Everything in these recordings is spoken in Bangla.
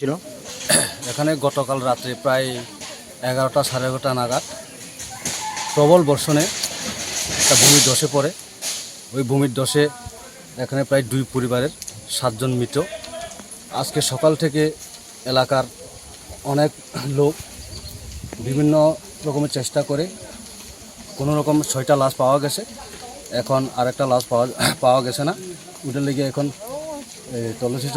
ছিল। এখানে গতকাল রাত্রে প্রায় এগারোটা সাড়ে এগারোটা নাগাদ প্রবল বর্ষণে একটা ভূমির ধসে পড়ে। ওই ভূমির ধসে এখানে প্রায় দুই পরিবারের সাতজন মৃত। আজকে সকাল থেকে এলাকার অনেক লোক বিভিন্ন রকমের চেষ্টা করে কোনো রকম ছয়টা লাশ পাওয়া গেছে। এখন আরেকটা লাশ পাওয়া পাওয়া গেছে না। ওটার লেগে এখন তল্লাশি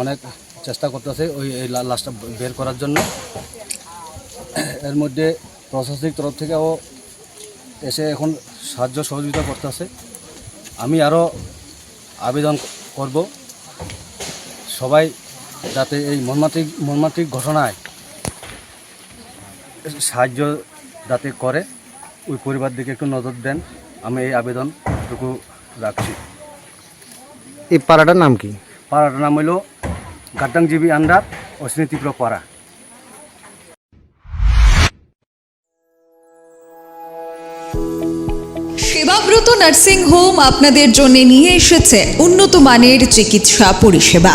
অনেক চেষ্টা করতেছে ওই লাশটা বের করার জন্য। এর মধ্যে প্রশাসনিক তরফ থেকেও এসে এখন সাহায্য সহযোগিতা করতেছে। আমি আরও আবেদন করব। সবাই যাতে এই মর্মান্তিক মর্মান্তিক ঘটনায় সাহায্য যাতে করে ওই পরিবার দিকে একটু নজর দেন। আমি এই আবেদনটুকু রাখছি। এই পাড়াটার নাম কি? পাড়াটার নাম হইল গাড্ডাংজীবী আন্ডার অশ্বিনী তীব্র পাড়া সেবাব্রত নার্সিং হোম আপনাদের জন্য নিয়ে এসেছে উন্নত মানের চিকিৎসা পরিষেবা।